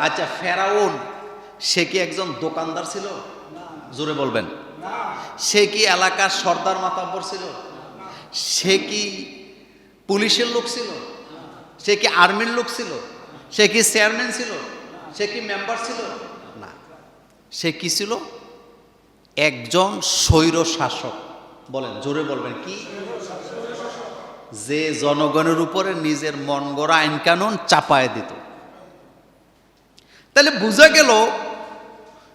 আচ্ছা ফেরাউন, সে কি একজন দোকানদার ছিল? জোরে বলবেন। সে কি এলাকার সর্দার মাতাব্বর ছিল? সে কি পুলিশের লোক ছিল? সে কি আর্মির লোক ছিল? সে কি চেয়ারম্যান ছিল? সে কি মেম্বার ছিল? না। সে কি ছিল? একজন স্বৈর শাসক। বলেন, জোরে বলবেন, কি? যে জনগণের উপরে নিজের মন গড়া আইন কানুন চাপায় দিত। তাহলে বোঝা গেল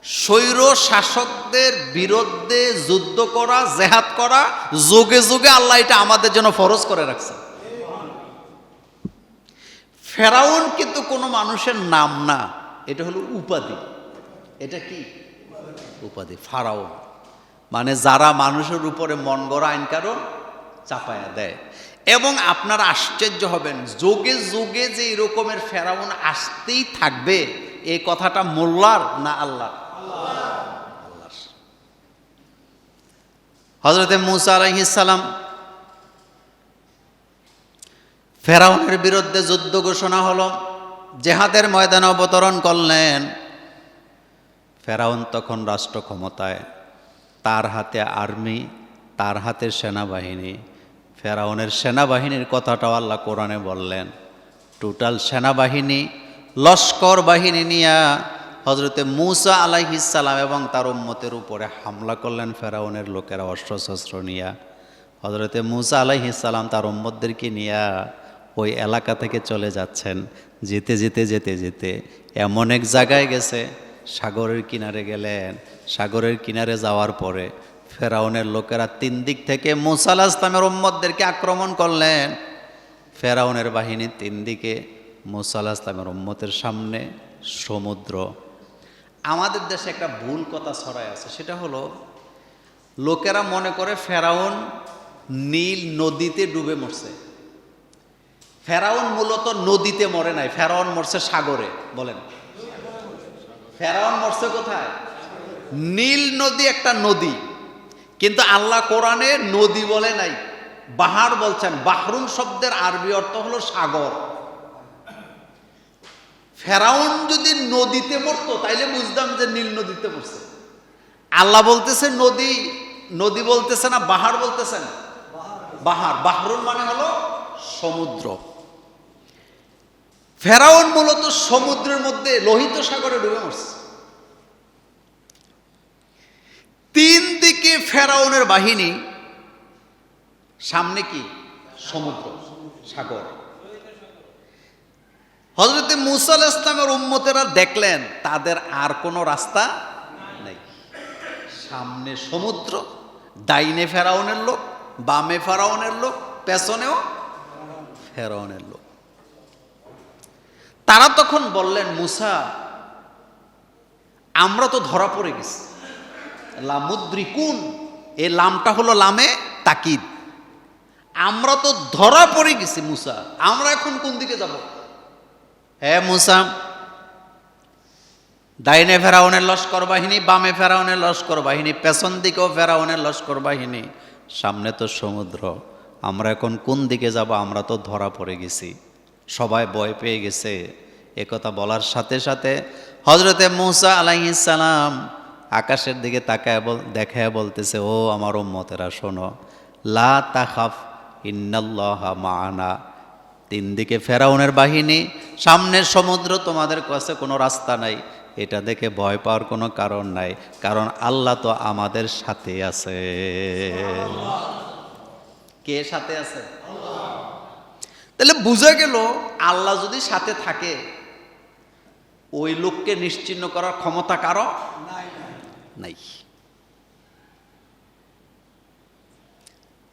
স্বৈর শাসকদের বিরুদ্ধে যুদ্ধ করা, জেহাদ করা, যোগে যোগে আল্লাহ এটা আমাদের জন্য ফরজ করে রাখছে। ফেরাউন কিন্তু কোনো মানুষের নাম না, এটা হলো উপাধি। এটা কি? উপাধি, ফারাউন। মানে যারা মানুষের উপরে মন গড়া আইন কারণ চাপায়া দেয়। এবং আপনারা আশ্চর্য হবেন, যোগে যোগে যে এরকমের ফেরাউন আসতেই থাকবে এই কথাটা মোল্লার না আল্লাহ আল্লাহর। হজরতে মুসা আলহিসাল্লাম ফেরাউনের বিরুদ্ধে যুদ্ধ ঘোষণা হলো, জেহাদের ময়দানে অবতরণ করলেন। ফেরাউন তখন রাষ্ট্র ক্ষমতায়, তার হাতে আর্মি, তার হাতে সেনাবাহিনী। ফেরাউনের সেনাবাহিনীর কথাটাও আল্লাহ কোরআনে বললেন। টোটাল সেনাবাহিনী লস্কর বাহিনী নিয়ে হজরতে মুসা আলাইহিসাল্লাম এবং তার উম্মতের উপরে হামলা করলেন ফেরাউনের লোকেরা অস্ত্রশস্ত্র নিয়া। হজরতে মুসা আলাইহিসাল্লাম তার উম্মতদেরকে নিয়ে ওই এলাকা থেকে চলে যাচ্ছেন। যেতে যেতে যেতে যেতে এমন এক জায়গায় গেছে, সাগরের কিনারে গেলেন। সাগরের কিনারে যাওয়ার পরে ফেরাউনের লোকেরা তিন দিক থেকে মুসা আলাহ ইসলামের উম্মতদেরকে আক্রমণ করলেন। ফেরাউনের বাহিনী তিন দিকে মুসা আলাহ ইসলামের উম্মতের সামনে সমুদ্র। আমাদের দেশে একটা ভুল কথা ছড়ায় আছে, সেটা হলো লোকেরা মনে করে ফেরাউন নীল নদীতে ডুবে মরছে। ফেরাউন মূলত নদীতে মরে নাই, ফেরাউন মরছে সাগরে, বলেন। ফেরাউন মরছে কোথায়? নীল নদী একটা নদী, কিন্তু আল্লাহ কোরআনে নদী বলে নাই, বাহার বলছেন। বাহরুন শব্দের আরবি অর্থ হলো সাগর। ফেরাউন যদি নদীতে মরতো, তাইলে বুঝতাম যে নীল নদীতে মরছে। আল্লাহ বলতেছে নদী নদী বলতেছে না, বাহার বলতেছে না? বাহার। বাহরুন মানে হলো সমুদ্র। ফেরাউন মূলত সমুদ্রের মধ্যে লোহিত সাগরে ডুবে মরছে। তিন দিকে ফেরাউনের বাহিনী, সামনে কি? সমুদ্র, সাগর। হজরতে মুসাল ইসলামের উম্মতেরা দেখলেন, তাদের আর কোনো রাস্তা নেই। সামনে সমুদ্র, ডাইনে ফেরাউনের লোক, বামে ফেরাউনের লোক, পেছনেও ফেরাউনের লোক। তারা তখন বললেন, মুসা, আমরা তো ধরা পড়ে গেছি। লামুদ্রিকুন এ লামটা হলো লামে তাকিদ। আমরা তো ধরা পড়ে গেছি, মুসা। আমরা এখন কোন দিকে যাব? হ্যাঁ মুসা, ডাইনে ফেরাউনের লস্কর বাহিনী, বামে ফেরাউনের লস্কর বাহিনী, পেছন দিকেও ফেরাউনের লস্কর বাহিনী। সামনে তো সমুদ্র, আমরা এখন কোন দিকে যাব? আমরা তো ধরা পড়ে গেছি। সবাই ভয় পেয়ে গেছে। একথা বলার সাথে সাথে হজরতে মুসা আলাইসালাম আকাশের দিকে তাকায় বল, দেখায় বলতেছে, ও আমার উম্মতেরা, শোনো, লা তাখাফ ইন্নাল্লাহ মানা। তিন দিকে ফেরাউনের বাহিনী, সামনের সমুদ্র তোমাদের কাছে কোনো রাস্তা নাই। এটা দেখে ভয় পাওয়ার কোনো কারণ নাই, কারণ আল্লাহ তো আমাদের সাথে আছে। কে সাথে আছে? তাহলে বুঝা গেল, আল্লাহ যদি সাথে থাকে, ওই লোককে নিশ্চিন্ন করার ক্ষমতা কারও? নাই।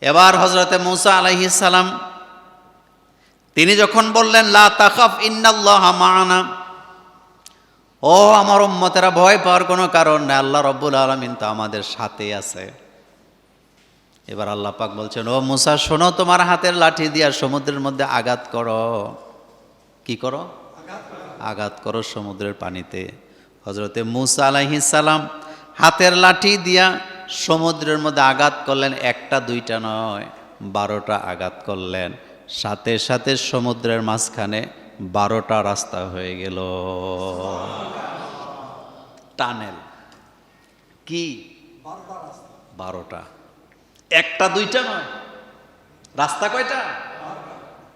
এবার হজরতে মৌসা আলাইহিসালাম তিনি যখন বললেন, লা তাখাফ ইন্নাল্লাহ মা'ানা, ও আমার উম্মতেরা, ভয় পাওয়ার কোনো কারণ নেই, আল্লাহ রব্বুল আলমিন তো আমাদের সাথে আছে। এবার আল্লাহ পাক বলছেন, ও মুসা, শোনো, তোমার হাতের লাঠি দিয়া সমুদ্রের মধ্যে আঘাত করো। কি করো? আঘাত করো সমুদ্রের পানিতে। হজরতে মুসা আলাইহিসালাম হাতের লাঠি দিয়া সমুদ্রের মধ্যে আঘাত করলেন, একটা, দুইটা নয়, বারোটা আঘাত করলেন। সাথে সাথে সমুদ্রের মাঝখানে বারোটা রাস্তা হয়ে গেল। টানেল। কি? বারোটা। একটা, দুইটা নয়। রাস্তা কয়টা?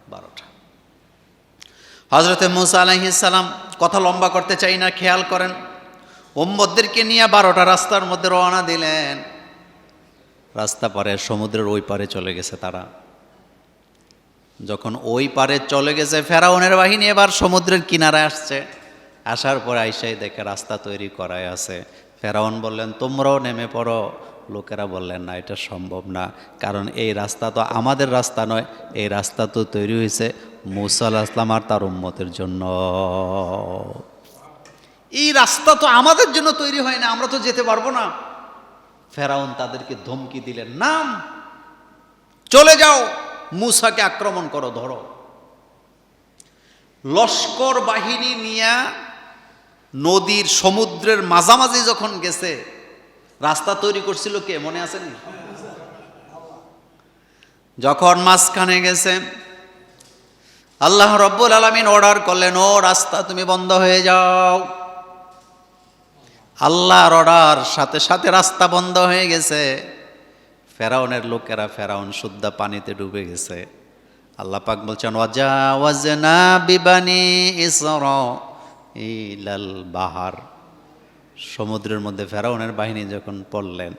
বারোটা। হজরতে মুসা আলাইহিসাল্লাম কথা লম্বা করতে চাই না, খেয়াল করেন। ওম্মদদেরকে নিয়ে বারোটা রাস্তার মধ্যে রওনা দিলেন। রাস্তা পারে, সমুদ্রের ওই পারে চলে গেছে তারা। যখন ওই পারে চলে গেছে, ফেরাউনের বাহিনী এবার সমুদ্রের কিনারে আসছে। আসার পরে আইসাই দেখে রাস্তা তৈরি করাই আছে। ফেরাউন বললেন, তোমরাও নেমে পড়ো। লোকেরা বললেন, না, এটা সম্ভব না। কারণ এই রাস্তা তো আমাদের রাস্তা নয়, এই রাস্তা তো তৈরি হয়েছে মুসা আল্লাহ আসলাম আর তার উম্মতের জন্য। এই রাস্তা তো আমাদের জন্য তৈরি হয় না, আমরা তো যেতে পারব না। ফেরাউন তাদেরকে ধমকি দিলেন, নাম, চলে যাও। মুসাকে আক্রমণ করো, ধরো। লস্কর বাহিনী নিয়ে নদীর সমুদ্রের মাঝামাঝি যখন গেছে, রাস্তা তৈরি করছিল কে, মনে আছেন যখন মাঝখানে গেছে, আল্লাহ রব্বুল আলমিন অর্ডার করলেন, ও রাস্তা, তুমি বন্ধ হয়ে যাও। আল্লাহর অর্ডার সাথে সাথে রাস্তা বন্ধ হয়ে গেছে। ফেরাউনের লোকেরা ফেরাউন শুদ্ধা পানিতে ডুবে গেছে। আল্লাহ পাক বলছেন, ওয়াজা, ওয়াজনা বিবানি ইসর ইলাল বাহার। সমুদ্রের মধ্যে ফেরাউনের বাহিনী যখন পড়লেন,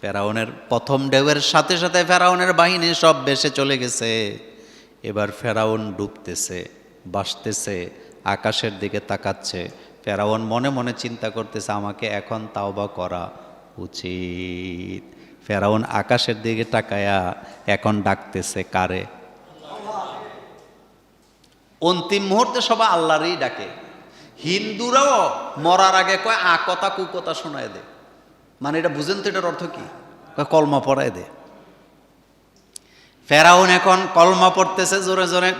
ফেরাউনের প্রথম ঢেউয়ের সাথে সাথে ফেরাউনের বাহিনী সব বেসে চলে গেছে। এবার ফেরাউন ডুবতেছে বাসতেছে আকাশের দিকে তাকাচ্ছে। ফেরাউন মনে মনে চিন্তা করতেছে, আমাকে এখন তাওবা করা উচিত। ফেরাউন আকাশের দিকে তাকায়া এখন ডাকতেছে, কারে? অন্তিম মুহূর্তে সবাই আল্লাহরই ডাকে। হিন্দুরাও মরার আগে কয়, আ কথা, কু কথা শোনায় দে। মানে এটা বুঝেন তো এটার অর্থ কি? কলমা পড়ায় দে। ফেরাউন এখন কলমা পড়তেছে জোরে জোরে।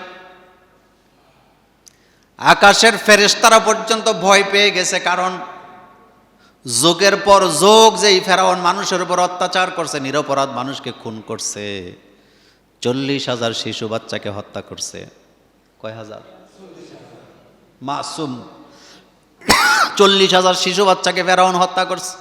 আকাশের ফেরেশতারা পর্যন্ত ভয় পেয়ে গেছে, কারণ যোগের পর যোগ যেই ফেরাউন মানুষের উপর অত্যাচার করছে, নিরপরাধ মানুষকে খুন করছে। চল্লিশ হাজার শিশু বাচ্চাকে হত্যা করছে। কয় হাজার? মাসুম। চল্লিশ হাজার শিশু বাচ্চাকে ফেরাউন হত্যা করছে।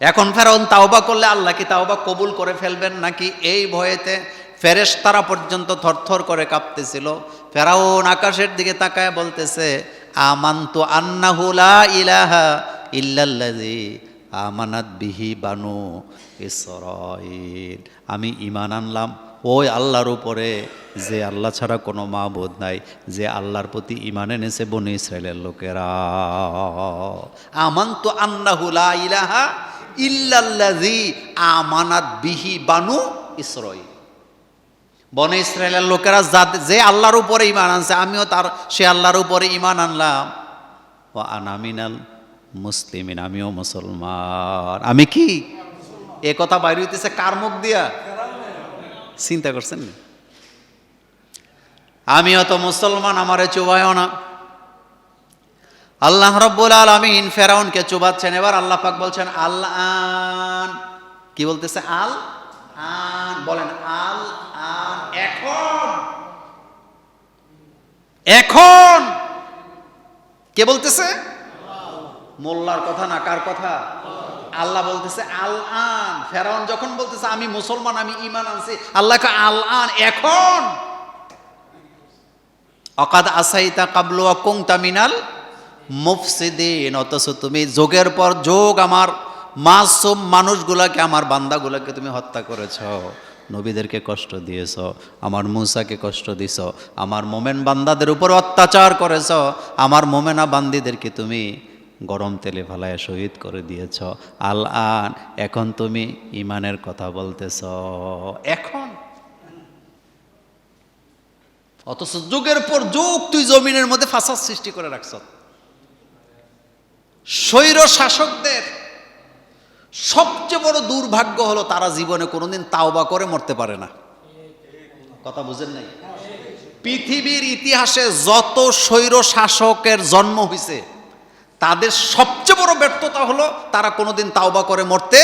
এখন ফেরাউন তাওবা করলে আল্লাহ কি তাওবা কবুল করে ফেলবেন নাকি এই ভয়েতে ফেরেশতারা পর্যন্ত থরথর করে কাঁপতেছিল? ফেরাউন আকাশের দিকে তাকায় বলতেছে আমান্তু আন্নাহু ইলাহা ইল্লাল্লাজি আমানাত বিহি বানু ইসরাইল আমি ঈমান আনলাম। ওই আল্লাহর উপরে যে আল্লাহ ছাড়া কোনো মাবুদ নাই, যে আল্লাহর প্রতি ইমান এনেছে বনি ইসরায়েলের লোকেরা। আমান তো আন্নাহু লা ইলাহা ইল্লাল্লাজি আমানাত বিহি বানু ইসরাইল বনে ইসরায়েলের লোকেরা যে আল্লাহর উপরে ইমান আনছে, আমিও তার সে আল্লাহর উপরে ইমান আনলাম। ও আনামিনাল মুসলিমিন, আমিও মুসলমান। আমি কি? এ কথা বাইরে হইতেছে কার মুখ দিয়া? চিন্তা করছেন না? আমিও তো মুসলমান, আমারে চুবায়ও না। আল্লাহ রব্বুল আলমিন ফেরাউনকে চুবাচ্ছেন। এবার আল্লাহ পাক বলছেন আন কি বলতেছে? আল আন বলেন আল আন এখন এখন কে বলতেছে? মোল্লার কথা না কার কথা? আল্লাহ বলতেছে আল আন ফেরাউন যখন বলতেছে, আমি মুসলমান, আমি ইমান আনছি আল্লাহকে আল আন এখন। অকাদ আসাইতা কাবলু কুংতা মিনাল মুফসিদিন। অথচ তুমি যোগের পর যোগ আমার মাসুম মানুষগুলাকে, আমার বান্দাগুলাকে তুমি হত্যা করেছ। নবীদেরকে কষ্ট দিয়েছ, আমার মূসাকে কষ্ট দিছ, আমার মোমেন বান্দাদের উপর অত্যাচার করেছ, আমার মোমেনা বান্দিদেরকে তুমি গরম তেলে ফালায় শহীদ করে দিয়েছ। আল আন এখন তুমি ইমানের কথা বলতেছ। এখন? অথচ যুগের পর যুগ তুই জমিনের মধ্যে ফাঁসার সৃষ্টি করে রাখছ। স্বৈর শাসকদের সবচেয়ে বড় দুর্ভাগ্য হলো তারা জীবনে কোনোদিন তাওবা করে মরতে পারে না। কথা বুঝেন নাই? পৃথিবীর ইতিহাসে যত স্বৈর শাসকের জন্ম হয়েছে তাদের সবচেয়ে বড় ব্যর্থতা হলো তারা কোনোদিন তাওবা করে মরতে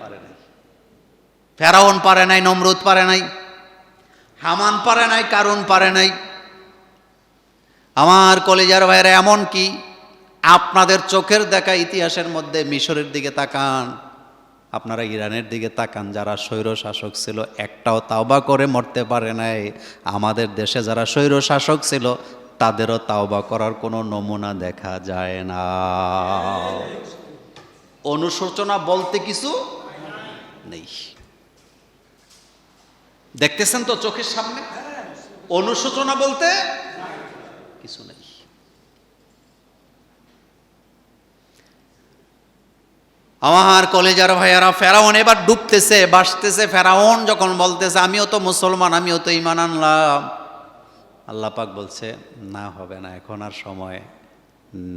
পারে নাই। ফেরাউন পারে নাই, নমরুদ পারে নাই, হামান পারে নাই কারণ পারে নাই। আমার কলেজার ভাইরা, এমন কি আপনাদের চোখের দেখা ইতিহাসের মধ্যে মিশরের দিকে তাকান। আপনারা ইরানের দিকে তাকান, যারা স্বৈর শাসক ছিল, একটাও তাওবা করে মরতে পারে নাই। আমাদের দেশে যারা স্বৈর শাসক ছিল, তাদেরও তাওবা করার কোনো নমুনা দেখা যায় না। অনুশোচনা বলতে কিছু নেই। দেখতেছেন তো চোখের সামনে? অনুশোচনা বলতে কিছু নেই আমার কলেজার ভাইয়ারা ফেরাউন এবার ডুবতেছে বাসতেছে ফেরাউন যখন বলতেছে, আমিও তো মুসলমান, আমিও তো ইমান আনলাম। আল্লাহ পাক বলছে, না, হবে না, এখন আর সময়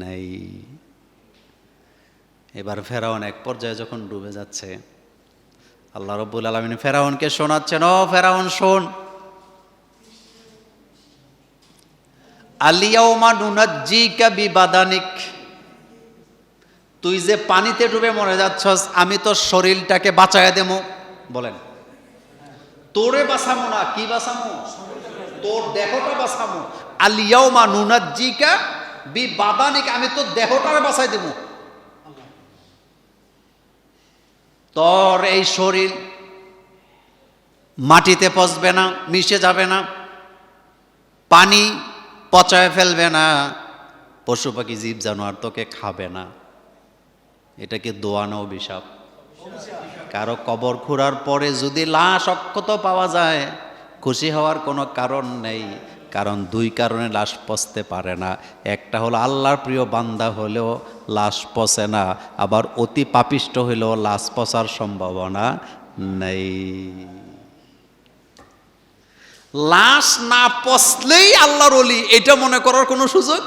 নেই। এবার ফেরাউন এক পর্যায়ে যখন ডুবে যাচ্ছে, আল্লাহ রব্বুল আলমিন ফেরাউনকে শোনাচ্ছেন, ও ফেরাউন, শোন। আলিয়াউমা নুনাজ্জিকা বিবাদানিক। তুই যে পানিতে ডুবে মরে যাচ্ছস, আমি তোর শরীরটাকে বাঁচায় দেবো বলেন। তোরে বাঁচামো না, কি বাঁচামো? তোর দেহটা বাঁচামো। আলিয়াউমা নুনাজ্জিকা বিবাদানিক, আমি তোর দেহটারে বাঁচাই দেবো তোর এই শরীর মাটিতে পচবে না, মিশে যাবে না, পানি পচায় ফেলবে না। পশু পাখি, জীব জানোয়ার তোকে খাবে না। এটাকে দোয়ানো অভিশাপ। কারও কবর খুঁড়ার পরে যদি লাশ অক্ষত পাওয়া যায়, খুশি হওয়ার কোনো কারণ নেই, কারণ দুই কারণে লাশ পচতে পারে না। একটা হলো আল্লাহর প্রিয় বান্দা হলেও লাশ পচে না, আবার অতি পাপিষ্ট হলেও লাশ পচার সম্ভাবনা নেই। লাশ না পচলেই আল্লাহর অলি এটা মনে করার কোনো সুযোগ?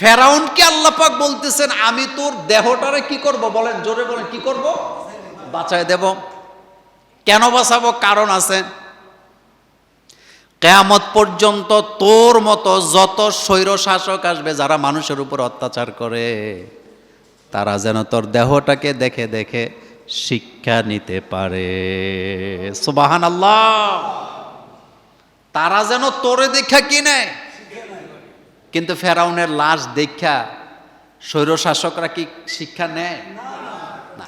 ফেরাউনকে আল্লাহ পাক বলতেছেন, আমি তোর দেহটারে কি করব? বলেন, জোরে বলেন, কি করব? বাঁচায় দেব। কেন বাঁচাবো? কারণ আছে। কেয়ামত পর্যন্ত তোর মতো যত স্বৈর শাসক আসবে, যারা মানুষের উপর অত্যাচার করে, তারা যেন তোর দেহটাকে দেখে দেখে শিক্ষা নিতে পারে। সুবাহান আল্লাহ তারা যেন তোরে দেখা কি নেয় কিন্তু ফেরাউনের লাশ দেখা স্বৈর শাসকরা কি শিক্ষা নেয়? না।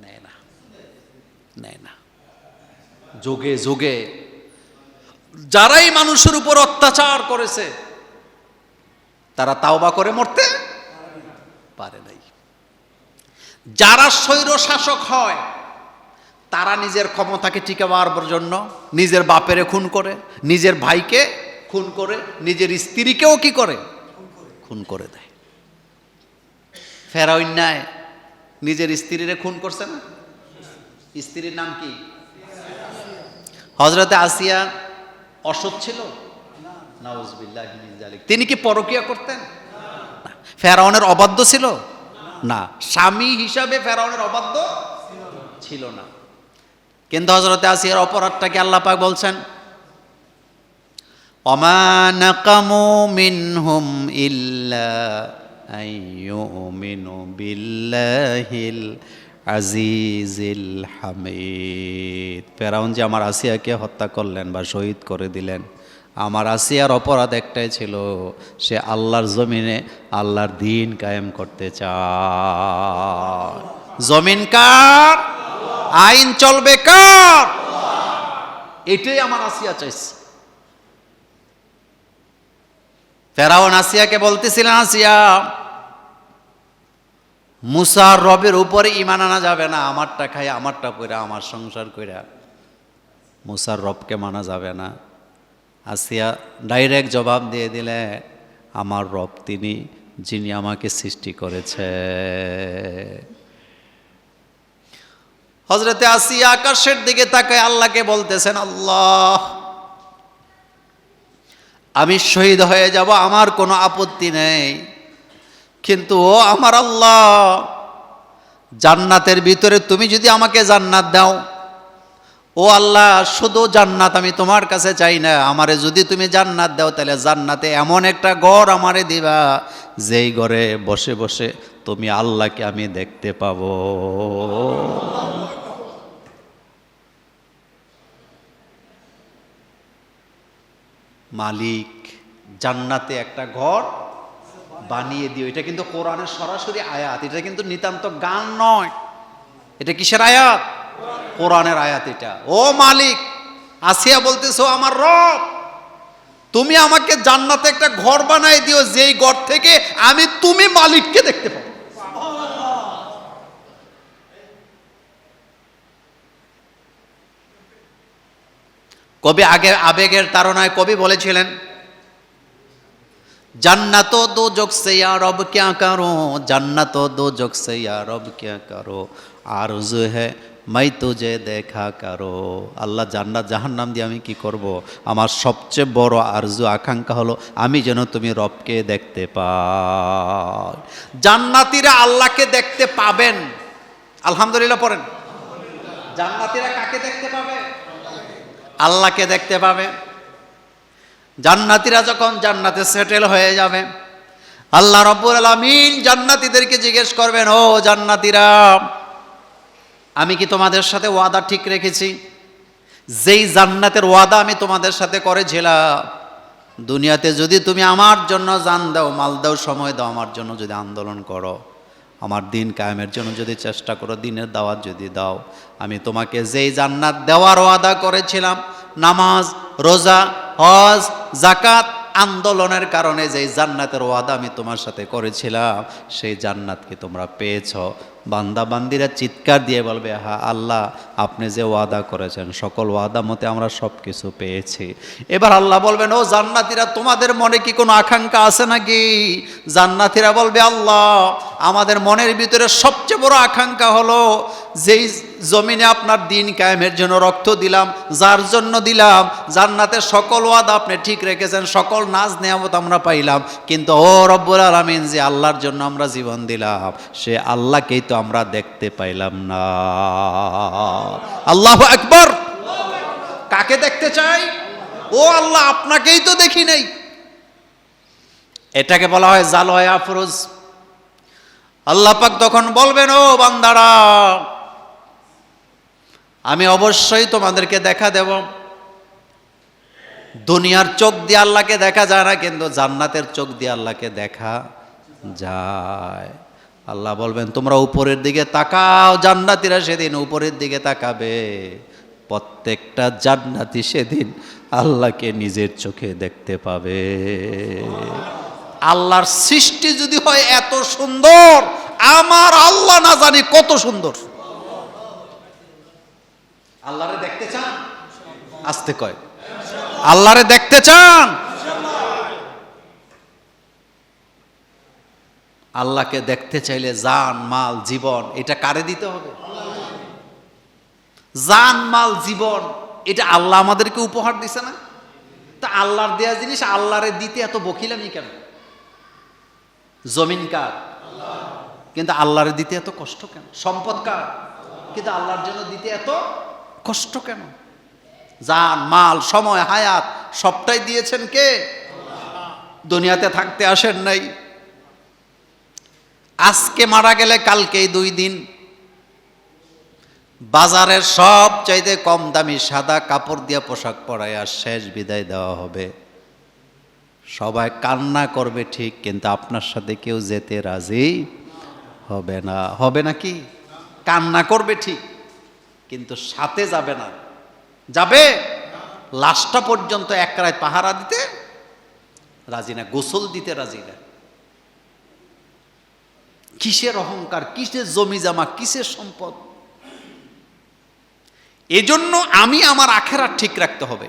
নেয় না। নেয় না। যোগে যোগে যারাই মানুষের উপর অত্যাচার করেছে, তারা তাওবা করে মরতে পারে নাই। যারা স্বৈর শাসক হয়, তারা নিজের ক্ষমতাকে টিকাবার জন্য নিজের বাপেরে খুন করে, নিজের ভাইকে খুন করে, নিজের স্ত্রীকেও কি করে? খুন করে দেয়। ফেরাউন্যায় নিজের স্ত্রীরে খুন করছে না? স্ত্রীর নাম কি? হজরতে আসিয়া অসৎ ছিল? তিনি কি পরকিয়া করতেন? ফেরাউনের অবাধ্য ছিল? না। স্বামী হিসাবে ফেরাউনের অবাধ্য ছিল না। কিন্তু হজরতে আসিয়ার অপরাধটাকে আল্লাহ পাক বলছেন অমা নাকামু মিনহুম ইল্লা আইয়ুমিনু বিল্লাহিল আজিজিল হামিদ ফেরাউন যে আমার আসিয়াকে হত্যা করলেন বা শহীদ করে দিলেন, আমার আসিয়ার অপরাধ একটাই ছিল, সে আল্লাহর জমিনে আল্লাহর দিন কায়েম করতে চায়। জমিন কার? আইন চলবে কার? এটাই আমার আসিয়া চাইছে। ফেরাউন আসিয়াকে বলতেছিলেন, আসিয়া মুসার রবের উপরে ইমান আনা যাবে না, আমারটা খাই, আমারটা কইরা আমার সংসার কইরা। মুসার রবকে মানা যাবে না। আসিয়া ডাইরেক্ট জবাব দিয়ে দিলে, আমার রব তিনি, যিনি আমাকে সৃষ্টি করেছে। হজরতে আসিয়া আকাশের দিকে তাকায় আল্লাহকে বলতেছেন, আল্লাহ আমি শহীদ হয়ে যাব, আমার কোনো আপত্তি নেই। কিন্তু ও আমার আল্লাহ, জান্নাতের ভিতরে তুমি যদি আমাকে জান্নাত দাও, ও আল্লাহ, শুধু জান্নাত আমি তোমার কাছে চাই না, আমারে যদি তুমি জান্নাত দাও, তাহলে জান্নাতে এমন একটা ঘর আমারে দিবা, যেই ঘরে বসে বসে তুমি আল্লাহকে আমি দেখতে পাবো। মালিক, জান্নাতে একটা ঘর বানিয়ে দিও। এটা কিন্তু কোরআনের সরাসরি আয়াত। এটা কিন্তু নিতান্ত গান নয়। এটা কিসের আয়াত? কোরআনের আয়াত এটা। ও মালিক, আসিয়া বলতেছো আমার রব, তুমি আমাকে জান্নাতে একটা ঘর বানাই দিও। যেই ঘর থেকে আমি তুমি মালিককে দেখতে পাবো কবি আগে আবেগের তারণায় কবি বলেছিলেন, জান্নাত দো যোগ সেয়া রব ক্যা করো, জান্নাত দো যোগ সেয়া রব ক্যা করো আর হে মাই তুজে দেখা করো। আল্লাহ জান্নাত জাহান নাম দিয়ে আমি কি করব। আমার সবচেয়ে বড় আরজু আকাঙ্ক্ষা হলো, আমি যেন তুমি রবকে দেখতে পাই। জান্নাতিরা আল্লাহকে দেখতে পাবেন। আলহামদুলিল্লাহ পড়েন। জান্নাতিরা কাকে দেখতে পাবে? আল্লাহকে দেখতে পাবে। জান্নাতিরা যখন জান্নাতে সেটেল হয়ে যাবে, আল্লাহ রব্বুল আলামিন জান্নাতীদেরকে জিজ্ঞেস করবেন, ও জান্নাতীরা, আমি কি তোমাদের সাথে ওয়াদা ঠিক রেখেছি? যেই জান্নাতের ওয়াদা আমি তোমাদের সাথে করেছিলাম, দুনিয়াতে যদি তুমি আমার জন্য জান দাও, মাল দাও, সময় দাও, আমার জন্য যদি আন্দোলন করো। আমার দিন কায়েমের জন্য যদি চেষ্টা করো, দিনের দাওয়াত যদি দাও, আমি তোমাকে যেই জান্নাত দেওয়ার ওয়াদা করেছিলাম, নামাজ, রোজা, হজ জাকাত আন্দোলনের কারণে যেই জান্নাতের ওয়াদা আমি তোমার সাথে করেছিলাম, সেই জান্নাতকে তোমরা পেয়েছ? বান্দা বান্দিরা চিৎকার দিয়ে বলবে হা আল্লাহ, আপনি যে ওয়াদা করেছেন, সকল ওয়াদা মতে আমরা সব কিছু পেয়েছি। এবার আল্লাহ বলবেন, ও জান্নাতিরা, তোমাদের মনে কি কোনো আকাঙ্ক্ষা আছে নাকি? জান্নাতিরা বলবে, আল্লাহ, আমাদের মনের ভিতরে সবচেয়ে বড় আকাঙ্ক্ষা হলো, যেই জমিনে আপনার দিন কায়েমের জন্য রক্ত দিলাম, যার জন্য দিলাম, জান্নাতের সকল ওয়াদা আপনি ঠিক রেখেছেন, সকল নাজ নেয়ামত আমরা পাইলাম। কিন্তু ও রব্বুল আলমিন যে আল্লাহর জন্য আমরা জীবন দিলাম, সে আল্লাহকেই তো আমরা দেখতে পাইলাম না। আল্লাহ একবার কাকে দেখতে চাই? ও আল্লাহ, আপনাকেই তো দেখি নেই। এটাকে বলা হয় জালয় আফরোজ। আল্লাহ পাক তখন বলবেন, ও বান্দারা আমি অবশ্যই তোমাদেরকে দেখা দেব। দুনিয়ার চোখ দিয়ে আল্লাহকে দেখা যায় না, কিন্তু জান্নাতের চোখ দিয়ে আল্লাহকে দেখা যায়। আল্লাহ বলবেন, তোমরা উপরের দিকে তাকাও, জান্নাতিরা সেদিন উপরের দিকে তাকাবে। প্রত্যেকটা জান্নাতি সেদিন আল্লাহকে নিজের চোখে দেখতে পাবে। আল্লাহর সৃষ্টি যদি হয় এত সুন্দর, আমার আল্লাহ না জানি কত সুন্দর। আল্লাহরে দেখতে চান? আসতে কয়। আল্লাহরে দেখতে চান? আল্লাহকে দেখতে চাইলে জান, মাল, জীবন, এটা কারে দিতে হবে? জান, মাল, জীবন, এটা আল্লাহ আমাদেরকে উপহার দিছে না? তা আল্লাহর দেয়া জিনিস আল্লাহরে দিতে এত বকিলামি কেন? জমিন কার? কিন্তু আল্লাহরে দিতে এত কষ্ট কেন? সম্পদ কার? কিন্তু আল্লাহর জন্য দিতে এত কষ্ট কেন? যান মাল, সময়, হায়াত, সবটাই দিয়েছেন কে? দুনিয়াতে থাকতে আসেন নাই। আজকে মারা গেলে কালকেই দুই দিন। বাজারের সব চাইতে কম দামি সাদা কাপড় দিয়ে পোশাক পরাইয়া শেষ বিদায় দেওয়া হবে। সবাই কান্না করবে ঠিক, কিন্তু আপনার সাথে কেউ যেতে রাজি হবে না। হবে নাকি কান্না করবে ঠিক। কিন্তু সাথে যাবে না। যাবে? লাশটা পর্যন্ত এক রায় পাহারা দিতে রাজি না, গোসল দিতে রাজি না। কিসের অহংকার, কিসের জমি জামা, কিসের সম্পদ? এজন্য আমি আমার আখেরা ঠিক রাখতে হবে।